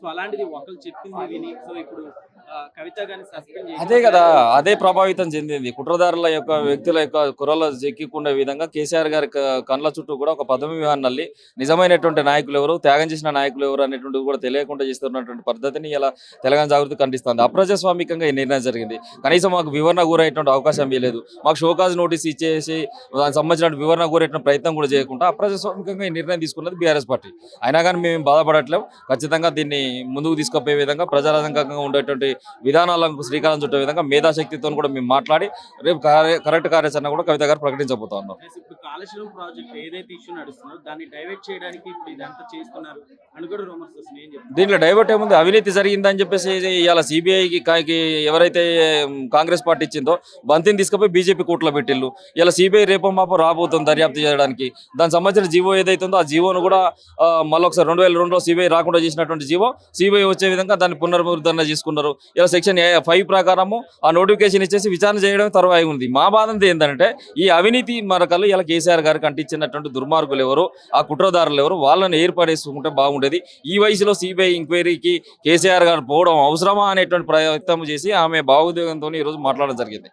So అలాంటిది ఒకరు చెప్పింది విని సో ఇప్పుడు అదే కదా అదే ప్రభావితం చెందింది. కుట్రదారుల యొక్క వ్యక్తుల యొక్క కుర్రల చెక్కికుండే విధంగా కేసీఆర్ గారి కండ్ల చుట్టూ కూడా ఒక పదవి వ్యూహాన్ని నల్లి నిజమైనటువంటి నాయకులు ఎవరు త్యాగం చేసిన నాయకులు ఎవరు అనేటువంటిది కూడా తెలియకుండా చేస్తున్నటువంటి పద్ధతిని ఇలా తెలంగాణ జాగృతి ఖండిస్తుంది. అప్రజాస్వామికంగా ఈ నిర్ణయం జరిగింది. కనీసం మాకు వివరణ గురయ్యేటువంటి అవకాశం లేదు. మాకు షోకాజ్ నోటీస్ ఇచ్చేసి దానికి సంబంధించిన వివరణ గురయ్యేటువంటి ప్రయత్నం కూడా చేయకుండా అప్రజాస్వామికంగా ఈ నిర్ణయం తీసుకున్నది బీఆర్ఎస్ పార్టీ. అయినా కానీ మేము బాధపడట్లేం. ఖచ్చితంగా దీన్ని ముందుకు తీసుకుపోయే విధంగా ప్రజారంగంగా ఉండేటువంటి విధానాలకు శ్రీకారం చుట్టే విధంగా మేధాశక్తితో కూడా మేము మాట్లాడి రేపు కరెక్ట్ కార్యాచరణ కూడా కవిత గారు ప్రకటించబోతా ఉన్నాం కాళేశ్వరం ప్రాజెక్ట్ ఏదైతే ఇష్యూ నడుస్తుందో దాన్ని డైవర్ట్ చేయడానికి ఇప్పుడు ఇదంతా చేస్తున్నారు అని కూడా రూమర్స్ వస్తున్నాయి ఏం చెప్తారు దీంట్లో డైవర్ట్ ఏముంది? అవినీతి జరిగిందని చెప్పేసి ఇవాళ సిబిఐకి ఎవరైతే కాంగ్రెస్ పార్టీ ఇచ్చిందో బంతిని తీసుకుపోయి బీజేపీ కూట్లో పెట్టిల్లు ఇలా సిబిఐ రేపో మాపో రాబోతుంది దర్యాప్తు చేయడానికి. దానికి సంబంధించిన జీవో ఏదైతే ఉందో ఆ జీవోను కూడా మళ్ళొకసారి రెండు వేల రెండులో సిబిఐ రాకుండా చేసినటువంటి జీవో సిబిఐ వచ్చే విధంగా దాన్ని పునర్ముద్రణ చేసుకున్నారు. ఇలా సెక్షన్ ఫైవ్ ప్రకారము ఆ నోటిఫికేషన్ ఇచ్చేసి విచారణ చేయడం తర్వాయి ఉంది. మా బాధ అంతా ఏంటంటే ఈ అవినీతి మరకలు ఇలా కేసీఆర్ గారికి అంటించినటువంటి దుర్మార్గులు ఎవరు ఆ కుట్రదారులు ఎవరు వాళ్ళని ఏర్పడేసుకుంటే బాగుండేది. ఈ వయసులో సిబిఐ ఎంక్వైరీకి కేసీఆర్ గారు పోవడం అవసరమా అనేటువంటి ప్రయత్నం చేసి ఆమె భావోద్వేగంతో ఈరోజు మాట్లాడడం జరిగింది.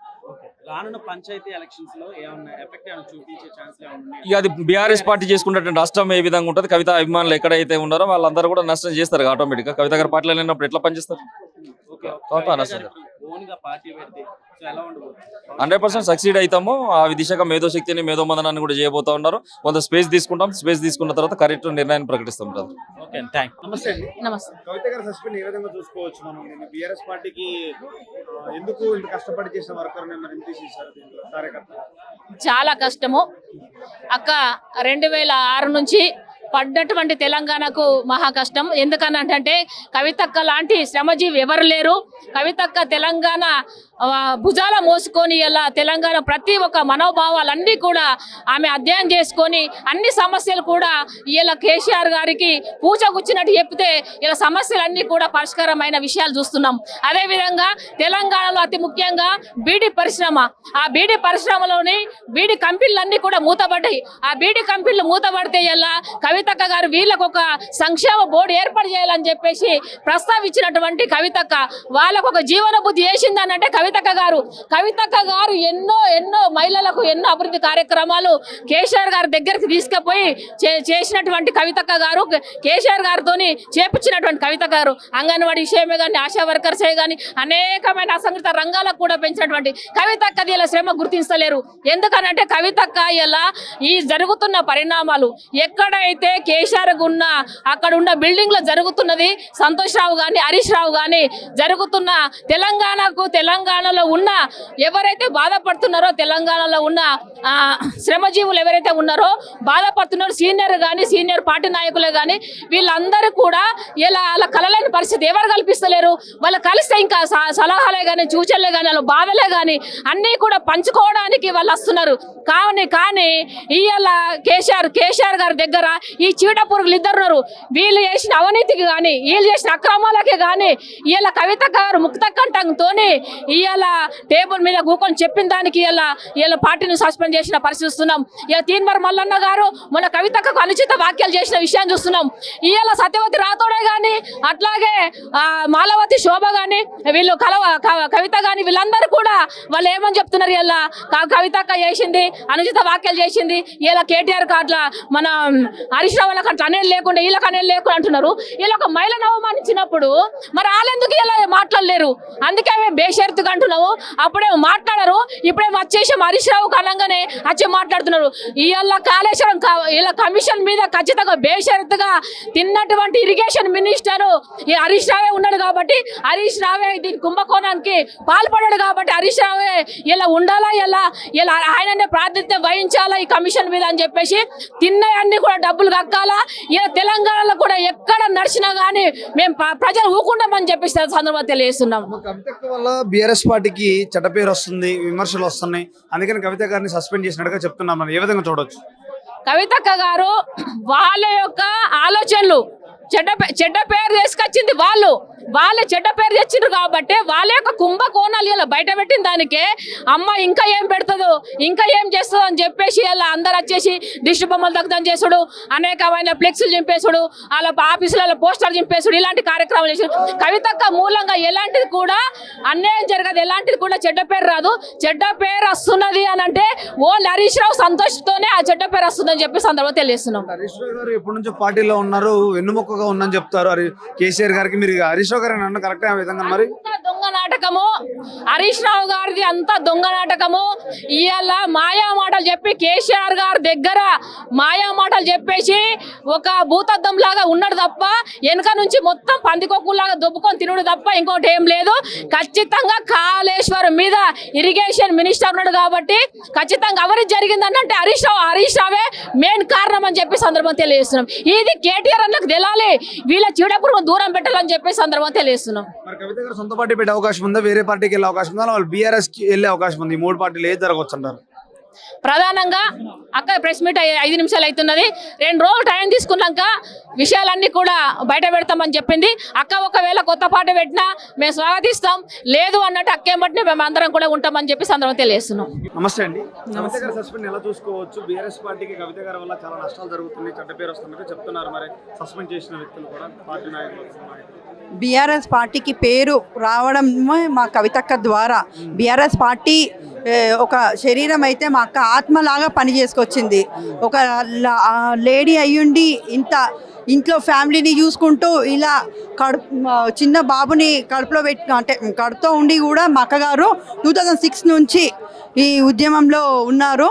రానున్న పంచాయతీ ఎలక్షన్స్లో ఏమన్నా ఎఫెక్ట్ ఏమైనా చూపించే ఛాన్స్ ఏమైనా ఉన్నాయి ఇక అది బీఆర్ఎస్ పార్టీ చేసుకున్నటువంటి నష్టం ఏ విధంగా ఉంటుంది కవిత అభిమానులు ఎక్కడైతే ఉన్నారో వాళ్ళందరూ కూడా నష్టం చేస్తారు ఆటోమేటిక్గా. కవిత గారి పార్టీలో లేనప్పుడు ఎట్లా పనిచేస్తారు? హండ్రెడ్ పర్సెంట్ సక్సీడ్ అవుతాము ఆ దిశగా మేధో శక్తిని మేధో మదనాన్ని కూడా చేయబోతా ఉన్నారు. కొంత స్పేస్ తీసుకుంటాం. స్పేస్ తీసుకున్న తర్వాత కరెక్ట్ నిర్ణయాన్ని ప్రకటిస్తాం నమస్తే నమస్తే. కవిత గారి సస్పెండ్ ఏ విధంగా చూసుకోవచ్చు మనం? బీఆర్ఎస్ పార్టీకి ఎందుకు ఇంత కష్టపడి చేసిన వర్కర్ కార్యకర్త చాలా కష్టము. అక్క రెండు వేల ఆరు నుంచి పడ్డటువంటి తెలంగాణకు మహా కష్టం. ఎందుకనంటే కవితక్క లాంటి శ్రమజీవి ఎవరు లేరు. కవితక్క తెలంగాణ భుజాల మోసుకొని ఇలా తెలంగాణ ప్రతి ఒక్క మనోభావాలన్నీ కూడా ఆమె అధ్యయనం చేసుకొని అన్ని సమస్యలు కూడా ఇలా కేసీఆర్ గారికి పూచగుచ్చినట్టు చెప్తే ఇలా సమస్యలన్నీ కూడా పరిష్కారమైన విషయాలు చూస్తున్నాం. అదేవిధంగా తెలంగాణలో అతి ముఖ్యంగా బీడీ పరిశ్రమ. ఆ బీడీ పరిశ్రమలోని బీడీ కంపెనీలన్నీ కూడా మూతబడ్డాయి ఆ బీడీ కంపెనీలు మూతపడితే ఇలా కవితక్క గారు వీళ్ళకు ఒక సంక్షేమ బోర్డు ఏర్పాటు చేయాలని చెప్పేసి ప్రస్తావించినటువంటి కవితక్క. వాళ్ళకు ఒక జీవన బుద్ధి వేసిందని అంటే కవితక్క గారు. కవితక్క గారు ఎన్నో ఎన్నో మహిళలకు ఎన్నో అభివృద్ధి కార్యక్రమాలు కేసీఆర్ గారి దగ్గరికి తీసుకుపోయి చే- చేసినటువంటి కవితక్క గారు కేసీఆర్ గారితోని చేపించినటువంటి కవిత గారు. అంగన్వాడీ విషయమే కానీ ఆశా వర్కర్సే కానీ అనేకమైన అసంఘటిత రంగాలకు కూడా పెంచినటువంటి కవితక్కది ఇలా శ్రమ గుర్తించలేరు. ఎందుకనంటే కవితక్క ఇలా ఈ జరుగుతున్న పరిణామాలు ఎక్కడైతే కేసీఆర్ ఉన్న అక్కడ ఉన్న బిల్డింగ్లో జరుగుతున్నది సంతోష్ రావు గాని హరీష్ రావు గాని జరుగుతున్న తెలంగాణకు తెలంగాణలో ఉన్న ఎవరైతే బాధపడుతున్నారో తెలంగాణలో ఉన్న శ్రమజీవులు ఎవరైతే ఉన్నారో బాధపడుతున్నారో సీనియర్ కానీ సీనియర్ పార్టీ నాయకులే కానీ వీళ్ళందరూ కూడా ఇలా వాళ్ళ కలలేని పరిస్థితి ఎవరు కల్పిస్తలేరు? వాళ్ళు కలిస్తే ఇంకా స- సలహాలే కానీ సూచనలే కానీ వాళ్ళ బాధలే కానీ అన్నీ కూడా పంచుకోవడానికి వాళ్ళు వస్తున్నారు. కానీ కానీ ఇవాళ కేసీఆర్ కేసీఆర్ గారి దగ్గర ఈ చీట పురుగులు ఇద్దరు ఉన్నారు వీళ్ళు చేసిన అవినీతికి కానీ వీళ్ళు చేసిన అక్రమాలకే కానీ ఇవాళ కవిత గారు ముక్త కంఠంతోని ఇవాళ టేబుల్ మీద కూకొని చెప్పిన దానికి ఇవాళ ఇవాళ పార్టీని సస్పెండ్ చేసిన పరిస్థితి చూస్తున్నాం. ఇవాళ మల్లన్న గారు మన కవితకు అనుచిత వ్యాఖ్యలు చేసిన విషయాన్ని చూస్తున్నాం. ఇవాళ సత్యవతి రాతోడే కానీ అట్లాగే మాలవతి శోభ కానీ వీళ్ళు కలవ కవిత కానీ వీళ్ళందరూ కూడా వాళ్ళు ఏమని చెప్తున్నారు ఇలా కవితక్క చేసింది అనుచిత వ్యాఖ్యలు చేసింది. ఇలా కేటీఆర్ అట్లా మన హరీష్ రావు వాళ్ళకి అట్లా అనేది లేకుండా వీళ్ళకి అనేది లేకుండా అంటున్నారు. వీళ్ళు ఒక మహిళను అవమానించినప్పుడు మరి వాళ్ళెందుకు ఇలా మాట్లాడలేరు? అందుకే మేము బేషరతుగా అంటున్నాము. అప్పుడే మాట్లాడరు. ఇప్పుడే వచ్చేసి హరీష్ రావు కనంగానే వచ్చి మాట్లాడుతున్నారు. ఇవాళ కాళేశ్వరం కా- వీళ్ళ కమిషన్ మీద ఖచ్చితంగా బేషరతుగా తిన్నటువంటి ఇరిగేషన్ మినిస్టర్ ఈ హరీష్ రావే ఉన్నాడు కాబట్టి హరీష్ రావే దీని కుంభకోణానికి పాల్పడాడు కాబట్టి హరీష్ రావే ఇలా ఉండాలా? ఇలా ఇలా ఆయననే ప్రాతినిధ్యం వహించాలా ఈ కమిషన్ మీద అని చెప్పేసి తిన్నవన్నీ కూడా డబ్బులు కక్కాలా ఇలా తెలంగాణలో కూడా ఎక్కడ నడిచినా కానీ మేము ప్ర- ప్రజలు ఊకుండామని చెప్పేసి సందర్భంగా తెలియజేస్తున్నాం. కవిత వల్ల బీఆర్ఎస్ పార్టీకి చెడ్డ పేరు వస్తుంది విమర్శలు వస్తున్నాయి. అందుకని కవిత గారిని సస్పెండ్ చేసినట్టుగా చెప్తున్నాం ఏ విధంగా చూడొచ్చు? కవితక్క గారు వాళ్ళ యొక్క ఆలోచనలు చెడ్డ చెడ్డ పేరు తీసుకొచ్చింది వాళ్ళు. వాళ్ళే చెడ్డ పేరు తెచ్చిండ్రు కాబట్టి వాళ్ళ యొక్క కుంభకోణాలు ఇలా బయట పెట్టిన దానికే అమ్మ ఇంకా ఏం పెడుతుందో ఇంకా ఏం చేస్తుందో అని చెప్పేసి ఇలా అందరు వచ్చేసి దిష్టి బొమ్మలు దగ్ధం చేసుడు అనేకమైన ఫ్లెక్సులు చింపేసుడు వాళ్ళ ఆఫీసులలో పోస్టర్ చింపేసుడు ఇలాంటి కార్యక్రమాలు చేసాడు. కవితక్క మూలంగా ఎలాంటిది కూడా అన్యాయం జరగదు. ఎలాంటిది కూడా చెడ్డ పేరు రాదు. చెడ్డ పేరు వస్తున్నది అని అంటే ఓ హరీష్ రావు సంతోషంతోనే ఆ చెడ్డ పేరు వస్తుందని చెప్పి సందర్భంగా తెలియస్తున్నాం హరీష్ రావు గారు ఎప్పటి నుంచో పార్టీలో ఉన్నారు. తక్కువగా ఉందని చెప్తారు. హరి కేసీఆర్ గారికి మీరు హరీష్ రావు గారు అన్న కరెక్టే ఆ విధంగా మరి? అంతా దొంగ నాటకము. హరీష్ రావు గారిది అంతా దొంగ నాటకము. ఇవాళ మాయా మాటలు చెప్పి కేసీఆర్ గారి దగ్గర మాయా మాటలు చెప్పేసి ఒక భూతద్దం లాగా ఉన్నాడు తప్ప వెనక నుంచి మొత్తం పందికొక్కులాగా దొబ్బుకొని తినుడు తప్ప ఇంకోటి ఏం లేదు. ఖచ్చితంగా కాళేశ్వరం మీద ఇరిగేషన్ మినిస్టర్ ఉన్నాడు కాబట్టి ఖచ్చితంగా ఎవరికి జరిగిందంటే హరీష్ రావు హరీష్ రావే మెయిన్ కారణం అని చెప్పి సందర్భం తెలియజేస్తున్నాం. ఇది కేటీఆర్ అన్నకు తెలాలి. వీళ్ళ చీడపురుగు దూరం పెట్టాలని చెప్పి సందర్భం తెలియజేస్తున్నాం. సొంత పార్టీ పెట్టే అవకాశం ఉందా వేరే పార్టీకి వెళ్ళే అవకాశం ఉందా? వాళ్ళు బీఆర్ఎస్కి వెళ్ళే అవకాశం ఉంది. ఈ మూడు పార్టీలు ఏది జరగవచ్చు అంటారు ప్రధానంగా అక్క ప్రెస్ మీట్ అయ్యే ఐదు నిమిషాలు అవుతున్నది. రెండు రోజులు టైం తీసుకున్నాక విషయాలన్నీ కూడా బయట పెడతామని చెప్పింది. అక్క ఒకవేళ కొత్త పాట పెట్టినా మేము స్వాగతిస్తాం. లేదు అన్నట్టు అక్కేం బట్టి మేము అందరం కూడా ఉంటామని చెప్పి సందర్భం తెలియజేస్తున్నాం. నమస్తే అండి. కవిత గారు సస్పెండ్ ఎలా చూసుకోవచ్చు? బీఆర్ఎస్ పార్టీకి కవిత గారి వల్ల చాలా నష్టాలు జరుగుతున్నాయి. చెడ్డ పేరు వస్తున్నట్టు చెప్తున్నారు మరి. సస్పెండ్ చేసిన వ్యక్తులు కూడా పార్టీ నాయకులు. బీఆర్ఎస్ పార్టీకి పేరు రావడం మా కవితక్క ద్వారా. బీఆర్ఎస్ పార్టీ ఒక శరీరం అయితే మా అక్క ఆత్మలాగా పని చేసుకొచ్చింది. ఒక లేడీ అయ్యుండి ఇంత ఇంట్లో ఫ్యామిలీని చూసుకుంటూ ఇలా కడుపు చిన్న బాబుని కడుపులో పెట్టి అంటే కడుపుతో ఉండి కూడా మా అక్కగారు టూ థౌజండ్ సిక్స్ నుంచి ఈ ఉద్యమంలో ఉన్నారు.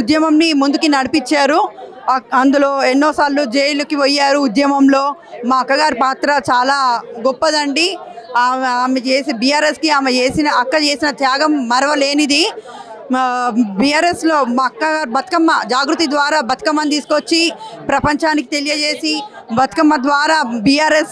ఉద్యమంని ముందుకి నడిపించారు. అందులో ఎన్నోసార్లు జైలుకి పోయారు ఉద్యమంలో. మా అక్కగారి పాత్ర చాలా గొప్పదండి. ఆమె ఆమె చేసి బీఆర్ఎస్కి ఆమె చేసిన అక్క చేసిన త్యాగం మరవలేనిది. బీఆర్ఎస్లో మా అక్క బతుకమ్మ జాగృతి ద్వారా బతుకమ్మను తీసుకొచ్చి ప్రపంచానికి తెలియజేసి బతుకమ్మ ద్వారా బీఆర్ఎస్